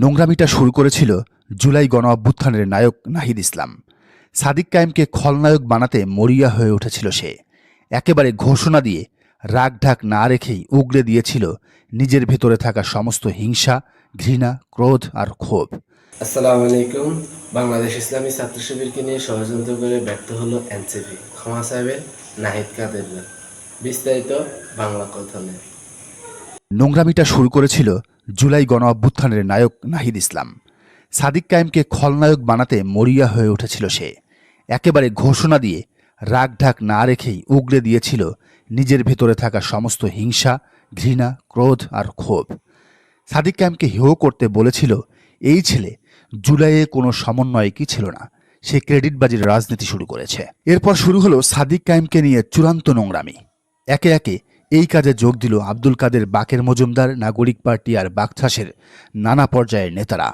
নোংরামিটা শুরু করেছিল জুলাই গণ অভ্যুত্থানের নায়ক নাহিদ ইসলাম। সাদিক কায়েমকে খলনায়ক বানাতে মরিয়া হয়ে উঠেছিল সে। একেবারে ঘোষণা দিয়ে রাগ ঢাক না রেখেই উগড়ে দিয়েছিল নিজের ভেতরে থাকা সমস্ত হিংসা ঘৃণা ক্রোধ আর ক্ষোভ। আসসালামু আলাইকুম। বাংলাদেশ ইসলামী ছাত্র শিবিরকে নিয়ে ষড়যন্ত্র করে ব্যর্থ হলো এনসিপি। ক্ষমা সাহেবের নাহিদ কাদেররা বিস্তারিত বাংলা কথনে। নোংরামিটা শুরু করেছিল জুলাই গণ অভ্যুত্থানের নায়ক নাহিদ ইসলাম। সাদিক কায়েমকে খলনায়ক বানাতে মরিয়া হয়ে উঠেছিল সে। একেবারে ঘোষণা দিয়ে রাগ ঢাক না রেখেই উগড়ে দিয়েছিল নিজের ভেতরে থাকা সমস্ত হিংসা, ঘৃণা, ক্রোধ আর ক্ষোভ। সাদিক কায়েমকে হেয় করতে বলেছিল, এই ছেলে জুলাইয়ে কোনো সমন্বয়কই ছিল না। সে ক্রেডিটবাজির রাজনীতি শুরু করেছে। এরপর শুরু হলো সাদিক কায়েমকে নিয়ে চূড়ান্ত নোংরামি। একে একে এই কাজে যোগ দিল আব্দুল কাদের বাকের মজুমদার, নাগরিক পার্টি আর বাকছাসের নানা পর্যায়ের নেতারা।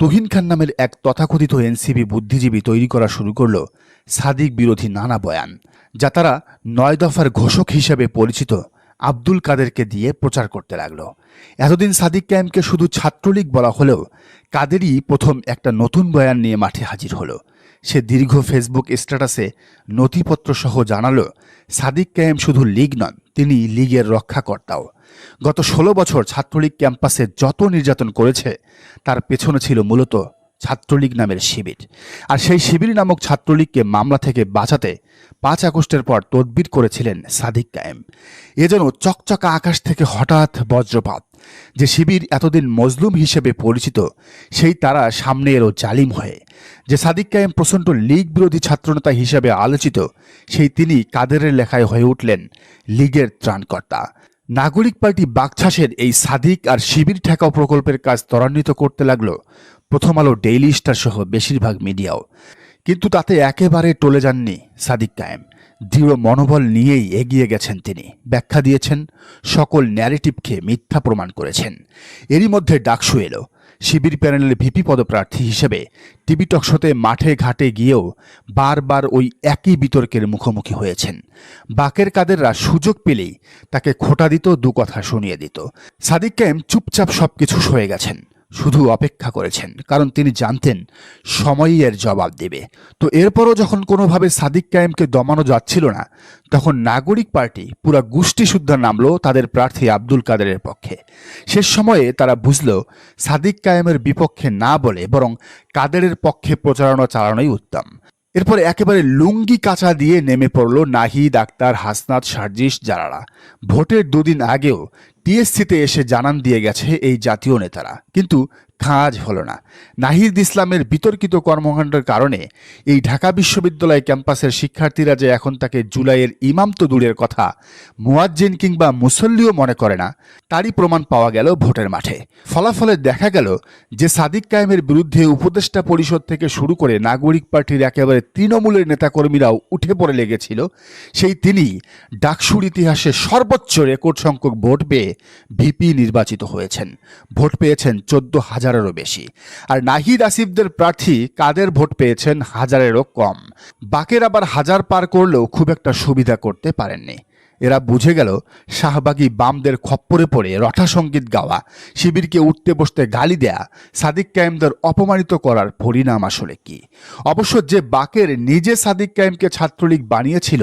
তুহিন খান নামের এক তথাকথিত এনসিবি বুদ্ধিজীবী তৈরি করা শুরু করল সাদিক বিরোধী নানা বয়ান, যা তারা নয় দফার ঘোষক হিসেবে পরিচিত আব্দুল কাদেরকে দিয়ে প্রচার করতে লাগল। এতদিন সাদিক ক্যাম্পকে শুধু ছাত্রলীগ বলা হলেও কাদেরই প্রথম একটা নতুন বয়ান নিয়ে মাঠে হাজির হলো। সে দীর্ঘ ফেসবুক স্ট্যাটাসে নথিপত্র সহ জানালো, সাদিক ক্যাম্প শুধু লীগ নন, তিনি লীগের রক্ষাকর্তাও। গত ষোলো বছর ছাত্রলীগ ক্যাম্পাসে যত নির্যাতন করেছে, তার পেছনে ছিল মূলত ছাত্রলীগ নামের শিবির। আর সেই শিবির নামক ছাত্রলীগকে মামলা থেকে বাঁচাতে পাঁচ আগস্টের পর তদবির করেছিলেন সাদিক কায়েম। এ যেন চকচকা আকাশ থেকে হঠাৎ বজ্রপাত। যে শিবির এতদিন মজলুম হিসেবে পরিচিত, সেই তারা সামনে এলো জালিম হয়ে। যে সাদিক কায়েম প্রচণ্ড লীগ বিরোধী ছাত্রনেতা হিসেবে আলোচিত, সেই তিনি কাদেরের লেখায় হয়ে উঠলেন লীগের ত্রাণকর্তা। নাগরিক পার্টি বাকছাসের এই সাদিক আর শিবির ঠেকাও প্রকল্পের কাজ ত্বরান্বিত করতে লাগল প্রথম আলো ডেইলি স্টার সহ বেশিরভাগ মিডিয়াও। কিন্তু তাতে একেবারে টলে যাননি সাদিক কায়েম। দৃঢ় মনোবল নিয়েই এগিয়ে গেছেন তিনি। ব্যাখ্যা দিয়েছেন, সকল ন্যারেটিভকে মিথ্যা প্রমাণ করেছেন। এরই মধ্যে ডাকসু এলো। শিবির প্যানেলের ভিপি পদপ্রার্থী হিসেবে টিভি টকশোতে মাঠে ঘাটে গিয়েও বারবার ওই একই বিতর্কের মুখোমুখি হয়েছেন। বাকের কাদেররা সুযোগ পেলেই তাকে খোটা দিত, দু কথা শুনিয়ে দিত। সাদিক কায়েম চুপচাপ সবকিছু সয়ে গেছেন। শুধু অপেক্ষা করেছেন, কারণ তিনি জানতেন সময়ই এর জবাব দেবে। তো এরপরও যখন কোনোভাবে সাদিক কায়েমকে দমানো যাচ্ছিল না, তখন নাগরিক পার্টি পুরা গোষ্ঠী শুদ্ধা নামলো তাদের প্রার্থী আব্দুল কাদেরের পক্ষে। শেষ সময়ে তারা বুঝল সাদিক কায়েমের বিপক্ষে না বলে বরং কাদেরের পক্ষে প্রচারণা চালানোই উত্তম। এরপর একেবারে লুঙ্গি কাঁচা দিয়ে নেমে পড়ল নাহিদ আক্তার, হাসনাত, সার্জিস, জারারা। ভোটের দুদিন আগেও টিএসসিতে এসে জানান দিয়ে গেছে এই জাতীয় নেতারা। কিন্তু কাজ হলো না। নাহিদ ইসলামের বিতর্কিত কর্মকাণ্ডের কারণে এই ঢাকা বিশ্ববিদ্যালয় ক্যাম্পাসের শিক্ষার্থীরা যে এখন তাকে জুলাইয়ের ইমাম তো দূরের কথা, মুয়াজ্জিন কিংবা মুসল্লিও মনে করে না, তারই প্রমাণ পাওয়া গেল ভোটের মাঠে। ফলাফলে দেখা গেল যে সাদিক কায়েমের বিরুদ্ধে উপদেষ্টা পরিষদ থেকে শুরু করে নাগরিক পার্টির একেবারে তৃণমূলের নেতাকর্মীরাও উঠে পড়ে লেগেছিল। সেই তিনি ডাকসুর ইতিহাসে সর্বোচ্চ রেকর্ড সংখ্যক ভোট পেয়ে ভিপি নির্বাচিত হয়েছেন। ভোট পেয়েছেন চোদ্দ হাজারেরও বেশি। আর নাহিদ আসিফদের প্রার্থী কাদের ভোট পেয়েছেন হাজারেরও কম। বাকের আবার হাজার পার করলেও খুব একটা সুবিধা করতে পারেননি। এরা বুঝে গেল শাহবাগী বামদের খপ্পরে পড়ে রঠা সংগীত গাওয়া, শিবিরকে উঠতে বসতে গালি দেয়া, সাদিক কায়েমদের অপমানিত করার পরিণাম আসলে কি? অবশ্য যে বাকের নিজে সাদিক কায়েমকে ছাত্রলীগ বানিয়েছিল,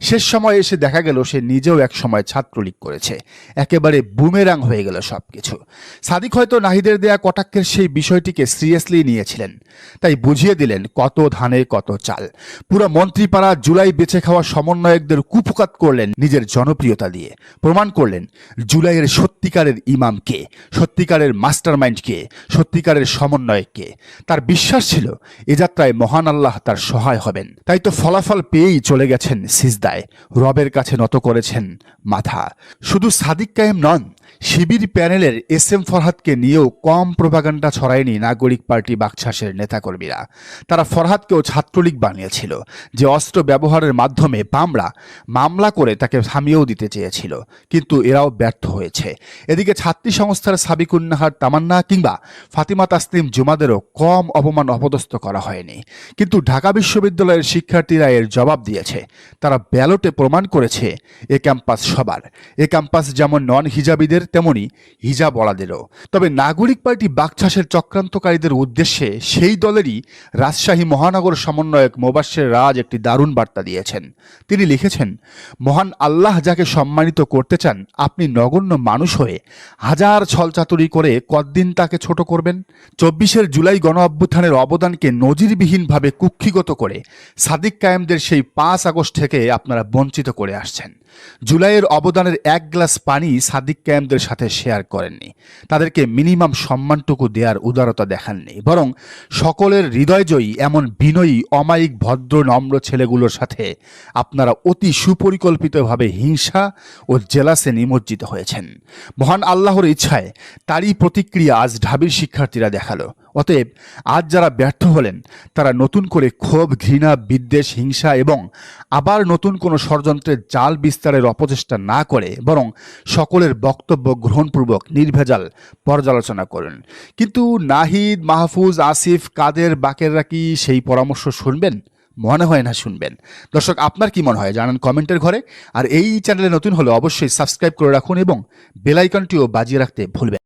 শেষ সময় এসে দেখা গেল সে নিজেও এক সময় ছাত্রলীগ করেছে। একেবারে বুমেরাং হয়ে গেল সব কিছু সাদিক হয়তো নাহিদের দেয়া কটাক্ষের সেই বিষয়টিকে সিরিয়াসলি নিয়েছিলেন। তাই বুঝিয়ে দিলেন কত ধানে কত চাল। পুরো মন্ত্রীপাড়া জুলাই বেছে খাওয়া সমন্বয়কদের কুপকাত করলেন নিজের জনপ্রিয়তা দিয়ে প্রমাণ করলেন জুলাইয়ের সত্যিকারের ইমাম কে, সত্যিকারের মাস্টার মাইন্ড কে, সত্যিকারের সমন্বয়ককে তার বিশ্বাস ছিল এ যাত্রায় মহান আল্লাহ তার সহায় হবেন। তাই তো ফলাফল পেয়েই চলে গেছেন সিজদায়। রবের কাছে নত করেছেন মাথা। শুধু সাদিক কায়েম নন শিবির প্যানেলের এস এম ফরহাদকে নিয়েও কম প্রভাগান্ডা ছড়ায়নি নাগরিক পার্টি বাকছাসের নেতাকর্মীরা। তারা ফরহাদকেও ছাত্রলীগ বানিয়েছিল, যে অস্ত্র ব্যবহারের মাধ্যমে বামরা মামলা করে তাকে থামিয়েও দিতে চেয়েছিল, কিন্তু এরাও ব্যর্থ হয়েছে। এদিকে ছাত্রী সংস্থার সাবিকুন্নাহার তামান্না কিংবা ফাতিমা তাসলিম জুমাদেরও কম অপমান অপদস্থ করা হয়নি। কিন্তু ঢাকা বিশ্ববিদ্যালয়ের শিক্ষার্থীরা এর জবাব দিয়েছে, তারা ব্যালটে প্রমাণ করেছে এ ক্যাম্পাস সবার। এ ক্যাম্পাস যেমন নন হিজাবিদের নাহিদের তেমনি হিজাবওয়ালাদেরও তবে নাগরিক পার্টি বাকচাষের চক্রান্তকারীদের উদ্দেশ্যে সেই দলেরই রাজশাহী মহানগর সমন্বয়ক মোবাশ্বের রাজ একটি দারুণ বার্তা দিয়েছেন। তিনি লিখেছেন, মহান আল্লাহ যাকে সম্মানিত করতে চান, আপনি নগণ্য মানুষ হয়ে হাজার ছলচাতুরি করে কতদিন তাকে ছোট করবেন? চব্বিশের জুলাই গণ অভ্যুত্থানের অবদানকে নজিরবিহীনভাবে কুক্ষিগত করে সাদিক কায়েমদের সেই পাঁচ আগস্ট থেকে আপনারা বঞ্চিত করে আসছেন। জুলাইয়ের অবদানের এক গ্লাস পানি সাদিক ক্যাম্পদের সাথে শেয়ার করেননি। তাদেরকে মিনিমাম সম্মানটুকু দেওয়ার উদারতা দেখাননি। বরং সকলের হৃদয়জয়ী এমন বিনয়ী, অমায়িক, ভদ্র, নম্র ছেলেগুলোর সাথে আপনারা অতি সুপরিকল্পিতভাবে হিংসা ও জেলাসে নিমজ্জিত হয়েছেন। মহান আল্লাহর ইচ্ছায় তারই প্রতিক্রিয়া আজ ঢাবির শিক্ষার্থীরা দেখাল। অতএব আজ যারা ব্যর্থ হলেন, তারা নতুন করে ক্ষোভ, ঘৃণা, বিদ্বেষ, হিংসা এবং আবার নতুন কোনো ষড়যন্ত্রের জাল বিস্তারের অপচেষ্টা না করে বরং সকলের বক্তব্য গ্রহণপূর্বক নির্ভেজাল পর্যালোচনা করেন। কিন্তু নাহিদ, মাহফুজ, আসিফ, কাদের, বাকেররা কি সেই পরামর্শ শুনবেন? মনে হয় না শুনবেন। দর্শক, আপনার কি মনে হয়? জানান কমেন্টের ঘরে। আর এই চ্যানেলে নতুন হলে অবশ্যই সাবস্ক্রাইব করে রাখুন এবং বেলাইকনটিও বাজিয়ে রাখতে ভুলবেন।